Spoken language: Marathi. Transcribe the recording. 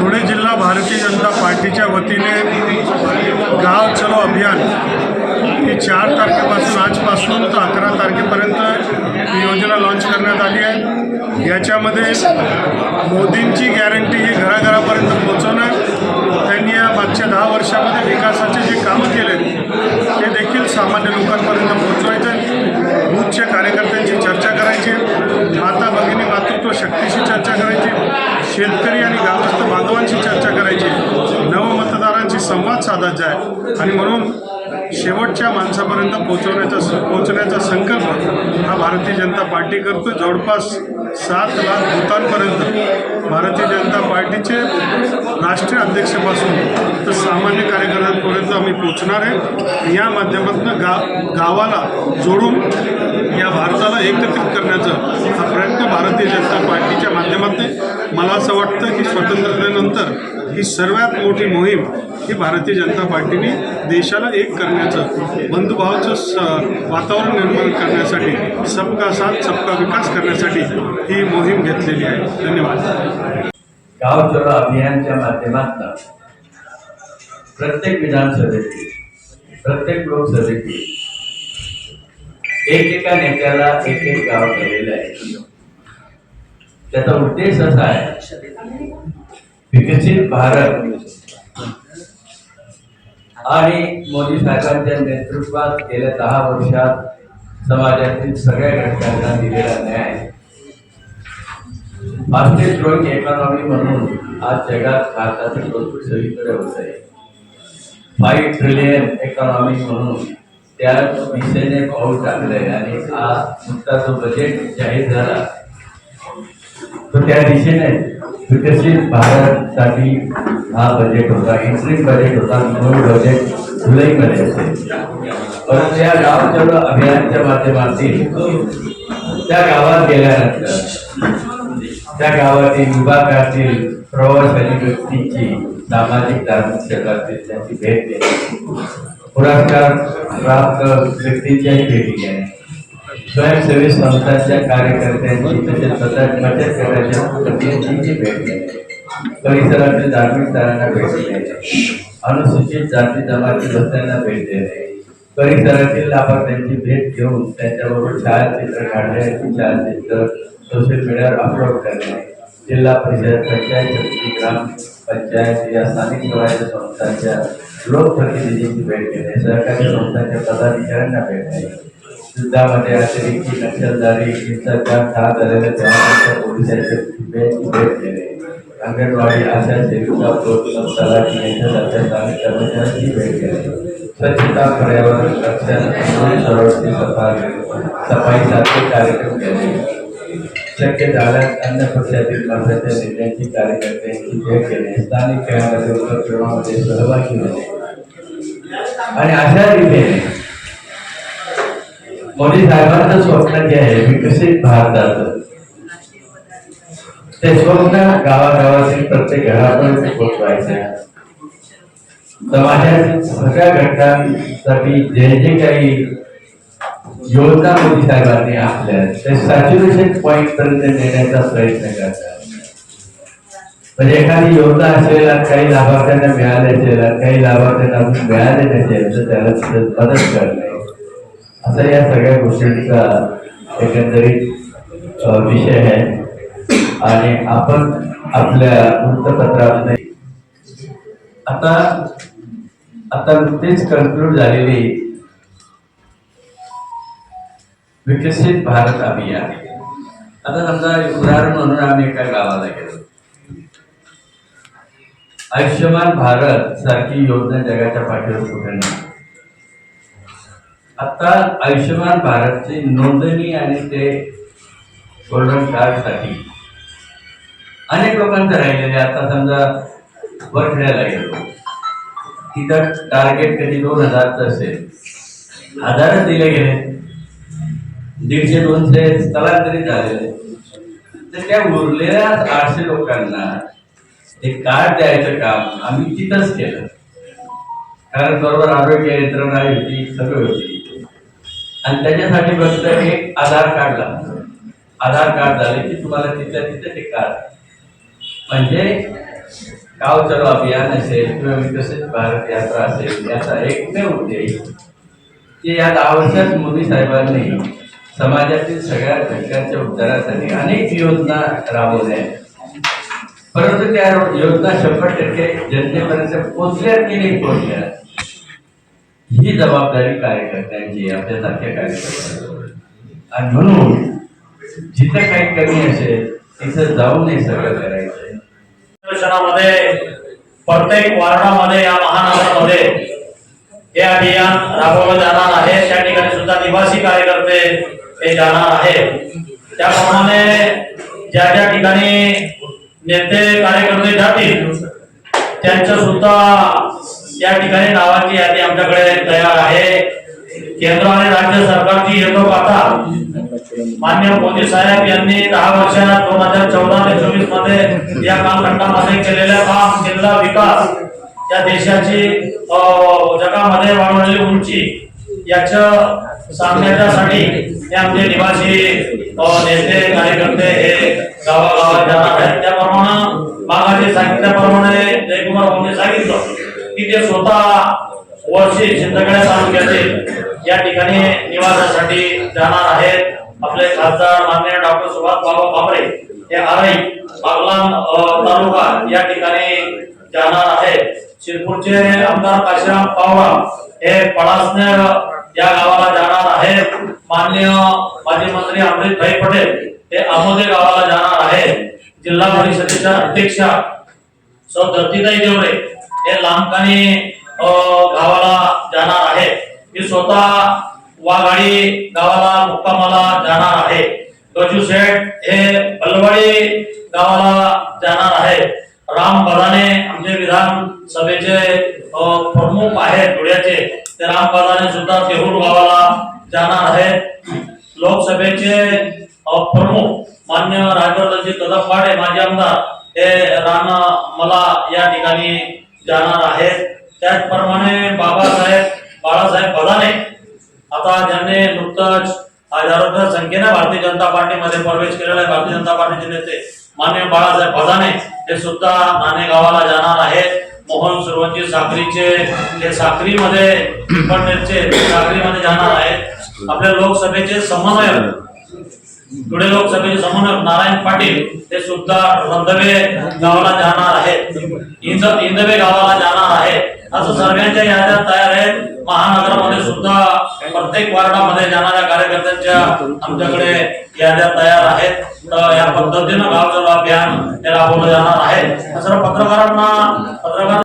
पुणे जिल्हा भारतीय जनता पार्टीच्या वतीने गाव चलो अभियान ही चार तारखेपासून आजपासून तर अकरा तारखेपर्यंत ही योजना लॉन्च करण्यात आली आहे. याच्यामध्ये मोदींची गॅरंटी ही घराघरापर्यंत पोहोचवणं त्यांनी या मागच्या दहा वर्षामध्ये विकासाचे जे कामं केले ते देखील सामान्य लोकांपर्यंत पोहोचवायचं बूथच्या कार्यकर्त्यांची चर्चा करायची माता भगिनी मातृत्व शक्तीशी चर्चा करायची शेतकरी आणि गावस्थ बांधवांशी चर्चा करायची नवमतदारांशी संवाद साधायचा आहे आणि म्हणून शेवटच्या माणसापर्यंत पोचवण्याचा पोचण्याचा संकल्प हा भारतीय जनता पार्टी करतो जवळपास सात लाख भूतांपर्यंत भारतीय जनता पार्टीचे राष्ट्रीय अध्यक्षापासून तर सामान्य कार्यकर्त्यांपर्यंत आम्ही पोचणार आहे. या माध्यमातून गा गावाला जोडून या भारताला एकत्रित करण्याचा हा प्रयत्न भारतीय जनता पार्टीच्या माध्यमातून मला असं वाटतं की स्वातंत्र्यानंतर ही सर्वात मोठी मोहीम ही भारतीय जनता पार्टीने देशाला एक करण्याचं बंधुभावाचं स वातावरण निर्माण करण्यासाठी सबका साथ सबका विकास करण्यासाठी ही मोहीम घेतलेली आहे. धन्यवाद. गाव चलो अभियानच्या माध्यमातून प्रत्येक विधानसभेतील प्रत्येक लोकसभेतील एकेका नेत्याला एक एक गाव केलेलं आहे. त्याचा उद्देश असा आहे विकसित भारत. आणि मोदी साहेबांच्या नेतृत्वात गेल्या दहा वर्षात समाजातील सगळ्या घटकांना दिलेला न्याय. फास्टेस्ट ग्रोईंग इकॉनॉमी म्हणून आज जगात भारताचं कौतुक सगळीकडे होत आहे. फाईव्ह ट्रिलियन इकॉनॉमी म्हणून त्या दिशेने पाऊल टाकलंय आणि आज नुकता जो बजेट जाहीर झाला. तो त्या दिशेने विकसित भारतसाठी हा बजेट होता इंट्रिम बजेट होता मूळ बजेट जुलैमध्ये असेल परंतु या गाव चलो अभियानच्या माध्यमातून त्या गावात गेल्यानंतर त्या गावातील विभागातील प्रवासाची व्यक्तीची सामाजिक धार्मिक क्षेत्रातील त्यांची भेट घेणे पुरस्कार प्राप्त व्यक्तींच्याही भेटी घेणे स्वयंसेवी संस्थांच्या कार्यकर्त्यांची तसेच स्वतः बचत गटाच्या प्रतिनिधींची भेट घेणे परिसरातील धार्मिक स्थळांना भेट देणे अनुसूचित जाती जमाती बसण्याला भेट देणे परिसरातील लाभार्थ्यांची भेट घेऊन त्यांच्याबरोबर छायाचित्र काढणे छायाचित्र सोशल मीडियावर अपलोड करणे जिल्हा परिषद पंचायत समिती ग्राम पंचायत या स्थानिक स्वराज्य संस्थांच्या लोकप्रतिनिधींची भेट घेणे सहकारी संस्थांच्या पदाधिकाऱ्यांना भेट द्यायची युद्धामध्ये अतिरेकी नक्षलदारी हिंसाचार ठार झालेल्या जवानांच्या पोलिसांच्या कुटुंबियांची भेट घेणे अंगणवाडी आशा सेविका प्रोत्साहन तलाठी यांच्यासारख्या स्थानिक कर्मचाऱ्यांची भेट घेणे स्वच्छता पर्यावरण रक्षण सर्वस्वी सफ़ाई सफाईसारखे कार्यक्रम घेणे शक्य झाल्यास अन्य पक्षातील पक्षाच्या नेत्यांची कार्यकर्त्यांची भेट घेणे स्थानिक खेळामध्ये उपक्रमामध्ये सहभागी होणे आणि अशा रीतीने मोदी साहेबांचं स्वप्न जे आहे विकसित भारताचं ते स्वप्न गावागावातील प्रत्येक घरापर्यंत पोहोचवायचं समाजातील सगळ्या घटकांसाठी जे जे काही योजना मोदी साहेबांनी आखल्या ते सॅच्युरेशन पॉईंट पर्यंत नेण्याचा प्रयत्न करतात. म्हणजे एखादी योजना असेल काही लाभार्थ्यांना मिळाले असेल काही लाभार्थ्यांना मिळाले नसेल तर त्याला मदत करणे. असा या सगळ्या गोष्टींचा एकंदरीत विषय आहे. आणि आपण आपल्या वृत्तपत्रामध्ये आता आता नुकतीच कन्क्लूड झालेली विकसित भारत अभियान. आता समजा एक उदाहरण म्हणून आम्ही एका गावाला गेलो. आयुष्यमान भारत सारखी योजना जगाच्या पाठीवर कुठे नाही. आता आयुष्यमान भारतची नोंदणी आणि ते गोल्डन कार्डसाठी अनेक लोकांचं राहिलेले आता समजा वरखेड्याला गेलो. तिथं टार्गेट कधी दोन हजारचं असेल. हजारच दिले गेले. दीडशे दोनशे स्थलांतरित झालेले. तर त्या उरलेल्या आठशे लोकांना ते कार्ड द्यायचं काम आम्ही तिथंच केलं. कारण बरोबर आरोग्य यंत्रणा होती सगळं होती. आणि त्याच्यासाठी फक्त एक आधार कार्ड लागतं. आधार कार्ड झाले की तुम्हाला तिथल्या तिथे ते कार्ड. म्हणजे गाव चलो अभियान असेल किंवा विकसित भारत यात्रा असेल याचा एकमेव उद्देश की या दहा वर्षात मोदी साहेबांनी समाजातील सगळ्या घटकांच्या उद्धारासाठी अनेक योजना राबवल्या आहेत. परंतु त्या योजना शंभर टक्के जनतेपर्यंत पोचल्या की नाही पोचल्या? ही जबाबदारी कार्यकर्त्यांची आपल्यासारख्या कार्यकर्त्यांची आणि म्हणून जिथं काही कमी असेल तिथं जाऊन हे सगळं करायचं. अधिवेशनामध्ये प्रत्येक वार्डामध्ये या महानगरामध्ये हे अभियान राबवलं जाणार आहे. त्या ठिकाणी सुद्धा निवासी कार्यकर्ते हे जाणार आहे. त्याप्रमाणे ज्या ज्या ठिकाणी नेते कार्यकर्ते जातील त्यांचं सुद्धा या ठिकाणी नावाची यादी आमच्याकडे तयार आहे. केंद्र आणि राज्य सरकारची येतो पाहता. मान्य मोदी साहेब यांनी दहा वर्षात दोन हजार चौदा ते चोवीसमध्ये या कालखंडामध्ये केलेल्या काम जिल्हा विकास या देशाची अं, जगामध्ये वाढवलेली उंची याच सांगण्याच्यासाठी हे आमचे निवासी नेते कार्यकर्ते हे गावागावात जाणार आहेत. त्याप्रमाणे मागाचे सांगितल्याप्रमाणे जयकुमार की ते स्वतः वर्षी शिंदखेडा तालुक्यातील या ठिकाणी निवासासाठी जाणार आहेत. आपले खासदार माननीय डॉक्टर सुभाष बाबा भाबरे हे आराई बागलाम तालुका या ठिकाणी जाणार आहेत. शिरपूरचे आमदार काशीराम पावरा हे पळासने या गावाला जाणार आहेत. माननीय माजी मंत्री अमृतभाई पटेल हे आमोदे गावाला जाणार आहेत. जिल्हा परिषदेच्या अध्यक्षा सौ धरतीताई देवरे हे लांबकानी गावाला जाणार आहे. मी स्वतः वाघाडी गावाला मुक्कामाला जाणार आहे. गजू शेठ हे बलवाडी गावाला जाणार आहे. राम बदाने आमचे विधान सभेचे प्रमुख आहेत धुळ्याचे. ते राम बदाने सुद्धा देहूर गावाला जाणार आहे. लोकसभेचे प्रमुख मान्य राजवर्धनजी कदम पाडे माजी आमदार हे राणा मला या ठिकाणी जाणार आहेत त्याचप्रमाणे बाबासाहेब बाळासाहेब बदाने आता ज्यांनी नुकतंच हजारोच्या संख्येने भारतीय जनता पार्टीमध्ये प्रवेश केलेला आहे भारतीय जनता पार्टीचे नेते मान्य बाळासाहेब बदाने हे सुद्धा नाणे गावाला जाणार आहेत. मोहन सुरवंजी साखरीचे ते साखरीमध्ये साखरीमध्ये जाणार आहेत. आपल्या लोकसभेचे समन्वयक धुळे लोकसभेचे समन्वयक नारायण पाटील ते सुद्धा रंधवे गावाला जाणार आहेत. इंद इंदवे गावाला जाणार आहेत. असं सर्वांच्या याद्या तयार आहेत. महानगरामध्ये सुद्धा प्रत्येक वार्डामध्ये जाणाऱ्या कार्यकर्त्यांच्या आमच्याकडे याद्या तयार आहेत. या पद्धतीनं गाव चलो अभियान हे राबवलं जाणार आहे. सर्व पत्रकारांना पत्रकार